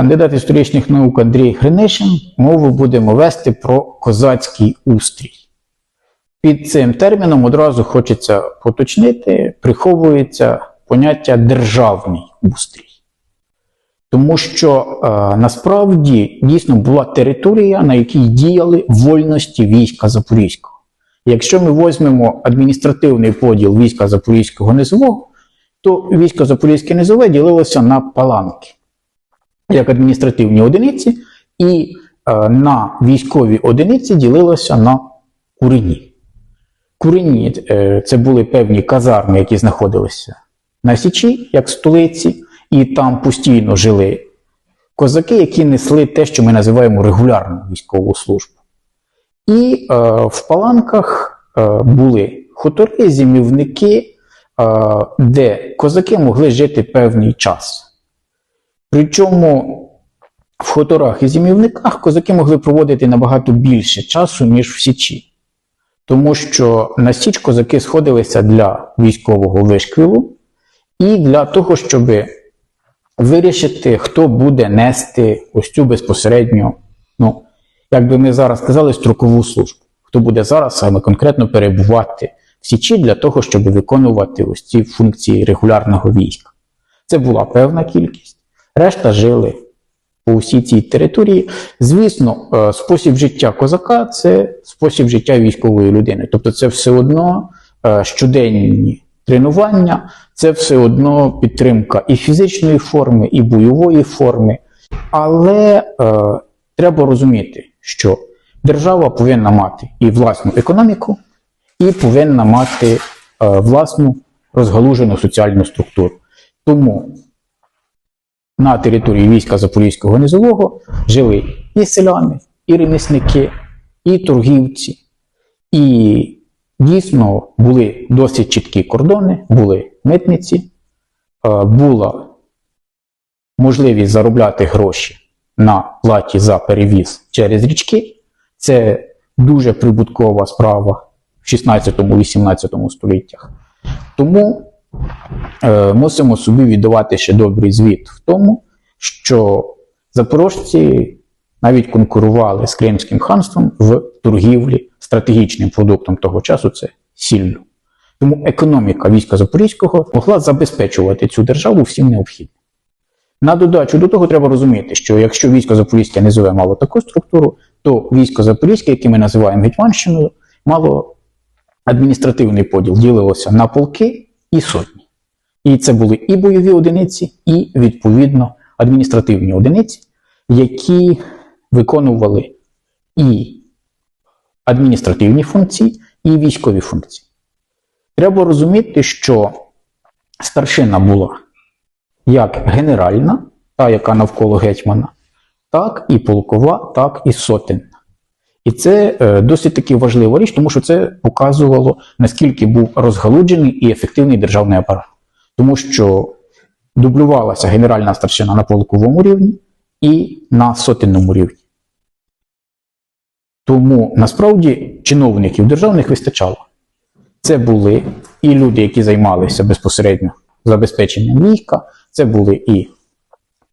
Кандидат історичних наук Андрій Гринишин мову будемо вести про козацький устрій. Під цим терміном одразу хочеться поточнити, приховується поняття державний устрій. Тому що е, насправді дійсно була територія, на якій діяли вольності війська Запорізького. Якщо ми візьмемо адміністративний поділ війська Запорізького низового, то військо Запорізьке низове ділилося на паланки як адміністративні одиниці, і е, на військові одиниці ділилося на курені. Курені е, це були певні казарми, які знаходилися на Січі, як столиці, і там постійно жили козаки, які несли те, що ми називаємо регулярну військову службу. І е, в паланках е, були хутори, зимівники, е, де козаки могли жити певний час. Причому в хуторах і зимівниках козаки могли проводити набагато більше часу, ніж в Січі. Тому що на Січ козаки сходилися для військового вишквілу і для того, щоб вирішити, хто буде нести ось цю безпосередньо, ну, як би ми зараз сказали, строкову службу. Хто буде зараз саме конкретно перебувати в Січі для того, щоб виконувати ось ці функції регулярного війська. Це була певна кількість. Решта жили по усій цій території. Звісно, е, спосіб життя козака це спосіб життя військової людини. Тобто, це все одно е, щоденні тренування, це все одно підтримка і фізичної форми, і бойової форми. Але е, треба розуміти, що держава повинна мати і власну економіку, і повинна мати е, власну розгалужену соціальну структуру. Тому на території війська Запорізького низового жили і селяни, і ремісники, і торгівці. І дійсно були досить чіткі кордони, були митниці, е, була можливість заробляти гроші на платі за перевіз через річки. Це дуже прибуткова справа в 16-18 століттях. Тому е, мусимо собі віддавати ще добрий звіт в тому, що запорожці навіть конкурували з Кримським ханством в торгівлі стратегічним продуктом того часу це сіллю. Тому економіка війська Запорізького могла забезпечувати цю державу всім необхідним. На додачу до того треба розуміти, що якщо військо Запорізьке низове мало таку структуру, то військо Запорізьке, яке ми називаємо Гетьманщиною, мало адміністративний поділ, ділилося на полки і сотні. І це були і бойові одиниці, і, відповідно, адміністративні одиниці, які виконували і адміністративні функції, і військові функції. Треба розуміти, що старшина була як генеральна, та, яка навколо гетьмана, так і полкова, так і сотенна. І це е, досить таки важлива річ, тому що це показувало, наскільки був розгалуджений і ефективний державний апарат. Тому що дублювалася генеральна старшина на полковому рівні і на сотенному рівні. Тому насправді чиновників державних вистачало. Це були і люди, які займалися безпосередньо забезпеченням війська, це були і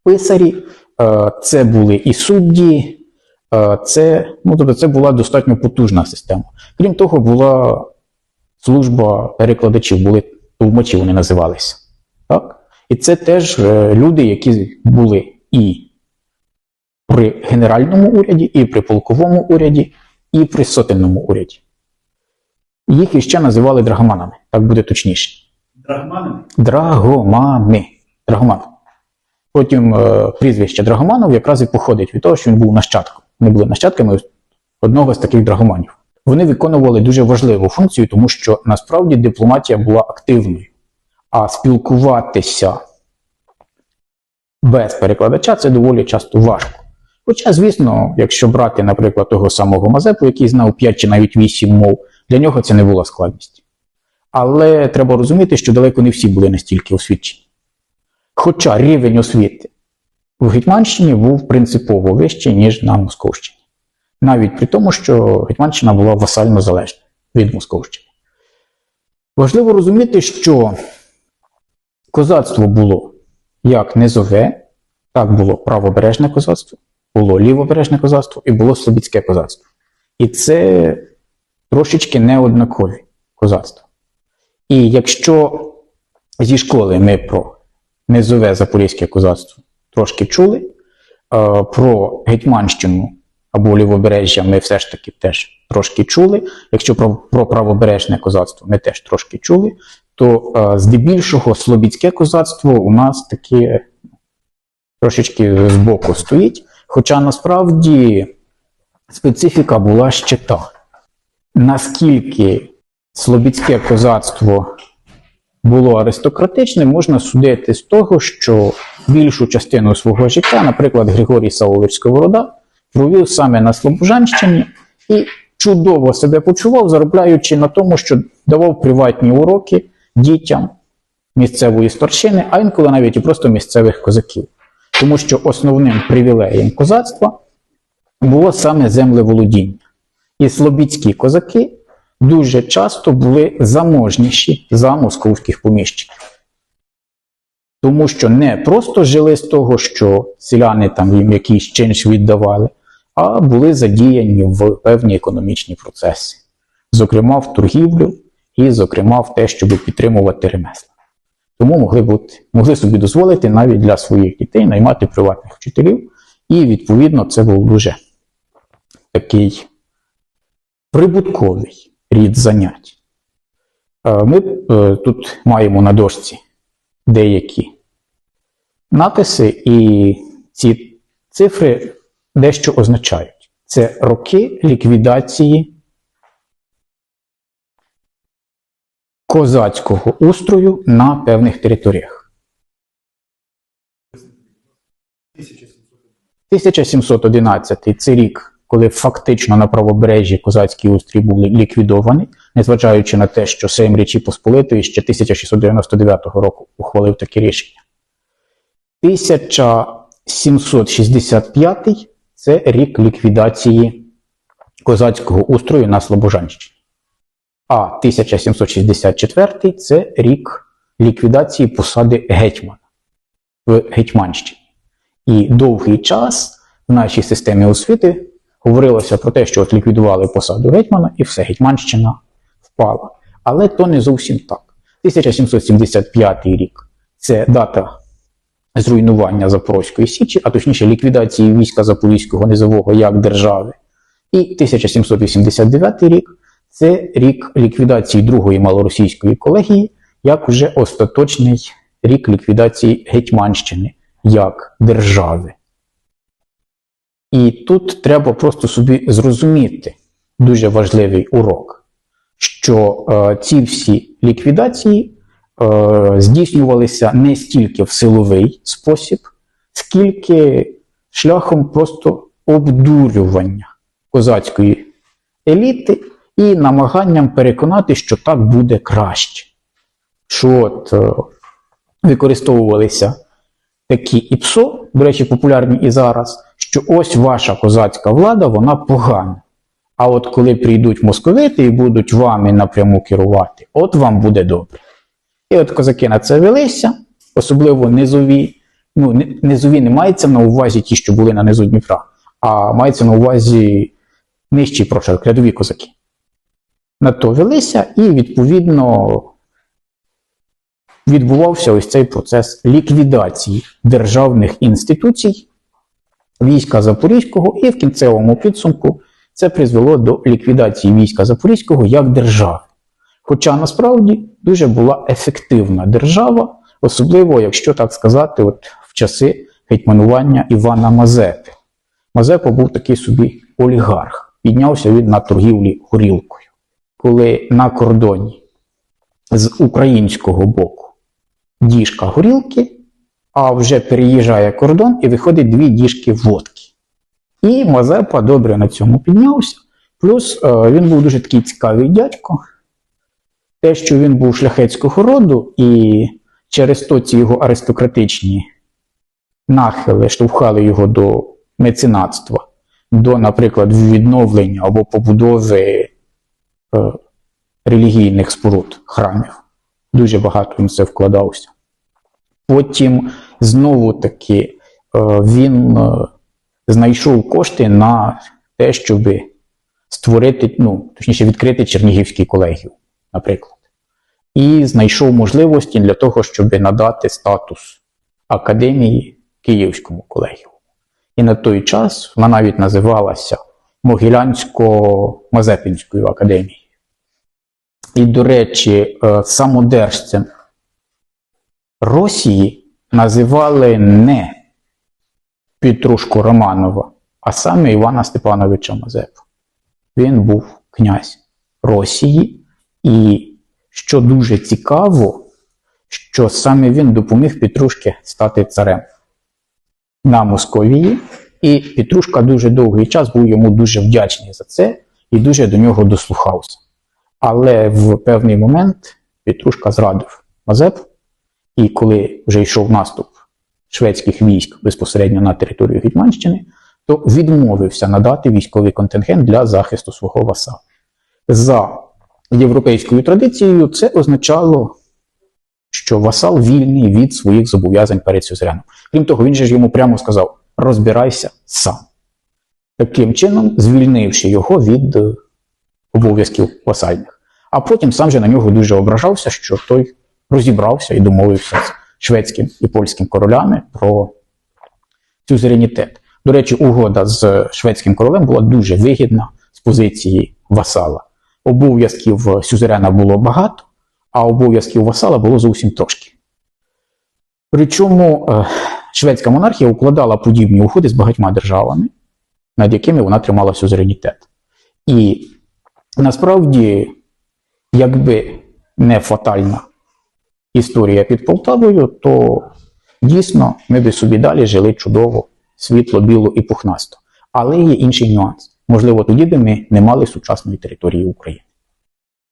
писарі, е, це були і судді, це, ну, тобто це була достатньо потужна система. Крім того, була служба перекладачів, були тлумачі вони називалися. Так? І це теж е, люди, які були і при генеральному уряді, і при полковому уряді, і при сотенному уряді. Їх іще називали драгоманами, так буде точніше. Драгманами? Драгомани. Драгоман. Потім е, прізвище Драгоманов якраз і походить від того, що він був нащадком. Вони були нащадками одного з таких драгоманів. Вони виконували дуже важливу функцію, тому що насправді дипломатія була активною. А спілкуватися без перекладача це доволі часто важко. Хоча, звісно, якщо брати, наприклад, того самого Мазепу, який знав 5 чи навіть 8 мов, для нього це не була складність. Але треба розуміти, що далеко не всі були настільки освічені. Хоча рівень освіти в Гетьманщині був принципово вищий, ніж на Московщині. Навіть при тому, що Гетьманщина була васально залежна від Московщини. Важливо розуміти, що козацтво було як низове, Так було правобережне козацтво, було лівобережне козацтво і було слобідське козацтво. І це трошечки неоднакові козацтва. І якщо зі школи ми про низове запорізьке козацтво трошки чули, е, про Гетьманщину або лівобережжя ми все ж таки теж трошки чули. Якщо про, про правобережне козацтво ми теж трошки чули, то е, здебільшого слобідське козацтво у нас таке трошечки збоку стоїть. Хоча насправді специфіка була ще та, наскільки слобідське козацтво було аристократичним, можна судити з того, що більшу частину свого життя, наприклад, Григорій Савович Сковорода, провів саме на Слобожанщині і чудово себе почував, заробляючи на тому, що давав приватні уроки дітям місцевої старшини, а інколи навіть і просто місцевих козаків. Тому що основним привілеєм козацтва було саме землеволодіння. І слобідські козаки дуже часто були заможніші за московських поміщиків. Тому що не просто жили з того, що селяни там їм якийсь чинш віддавали, а були задіяні в певні економічні процеси, зокрема в торгівлю і, зокрема, в те, щоб підтримувати ремесла. Тому могли бути, могли собі дозволити навіть для своїх дітей наймати приватних вчителів, і, відповідно, це був дуже такий прибутковий рід занять. Е, Ми е, тут маємо на дошці деякі написи, і ці цифри дещо означають. Це роки ліквідації козацького устрою на певних територіях. 1711 це рік, коли фактично на правобережжі козацький устрій був ліквідований, незважаючи на те, що Сейм Річі Посполитої ще 1699 року ухвалив таке рішення. 1765 це рік ліквідації козацького устрою на Слобожанщині. А 1764 це рік ліквідації посади гетьмана в Гетьманщині. І довгий час в нашій системі освіти говорилося про те, що от ліквідували посаду гетьмана, і все, Гетьманщина впала. Але то не зовсім так. 1775 рік це дата зруйнування Запорозької Січі, а точніше ліквідації війська Запорізького низового як держави. І 1789 рік це рік ліквідації Другої малоросійської колегії, як уже остаточний рік ліквідації Гетьманщини як держави. І тут треба просто собі зрозуміти дуже важливий урок, що е, ці всі ліквідації е, здійснювалися не стільки в силовий спосіб, скільки шляхом просто обдурювання козацької еліти і намаганням переконати, що так буде краще. Що от е, використовувалися такі ІПСО, до речі, популярні і зараз, що ось ваша козацька влада, вона погана. А от коли прийдуть московити і будуть вами напряму керувати, от вам буде добре. І от козаки на це велися, особливо низові. Ну, низові не мається на увазі ті, що були на низу Дніпра, а мається на увазі нижчі прошарок, рядові козаки. На то велися, і відповідно відбувався ось цей процес ліквідації державних інституцій війська Запорізького, і в кінцевому підсумку це призвело до ліквідації війська Запорізького як держави. Хоча насправді дуже була ефективна держава, особливо, якщо так сказати, от в часи гетьманування Івана Мазепи. Мазепа був такий собі олігарх, піднявся він на торгівлі горілкою. Коли на кордоні з українського боку діжка горілки, а вже переїжджає кордон і виходить дві діжки водки. І Мазепа добре на цьому піднявся. Плюс е, він був дуже такий цікавий дядько. Те, що він був шляхетського роду, і через то ці його аристократичні нахили штовхали його до меценатства, до, наприклад, відновлення або побудови е, релігійних споруд храмів. Дуже багато він це вкладався. Потім знову таки він е, знайшов кошти на те, щоб створити, ну, точніше, відкрити Чернігівський колегіум, наприклад. І знайшов можливості для того, щоб надати статус академії Київському колегіуму. І на той час вона навіть називалася Могилянсько-Мазепинською академією. І, до речі, е, самодержцем Росії називали не Петрушку Романова, а саме Івана Степановича Мазепу. Він був князь Росії, і що дуже цікаво, що саме він допоміг Петрушки стати царем на Московії, і Петрушка дуже довгий час був йому дуже вдячний за це і дуже до нього дослухався. Але в певний момент Петрушка зрадив Мазепу, і коли вже йшов наступ шведських військ безпосередньо на територію Гетьманщини, то відмовився надати військовий контингент для захисту свого васала. За європейською традицією, це означало, що васал вільний від своїх зобов'язань перед сюзереном. Крім того, він же ж йому прямо сказав: розбирайся сам. Таким чином, звільнивши його від е, обов'язків васальних. А потім сам же на нього дуже ображався, що той розібрався і домовився з шведським і польським королями про сюзеренітет. До речі, угода з шведським королем була дуже вигідна з позиції васала. Обов'язків сюзерена було багато, а обов'язків васала було зовсім трошки. Причому е, шведська монархія укладала подібні угоди з багатьма державами, над якими вона тримала сюзеренітет. І насправді, якби не фатальна історія під Полтавою, то дійсно ми би собі далі жили чудово, світло, біло і пухнасто. Але є інший нюанс. Можливо, тоді би ми не мали сучасної території України.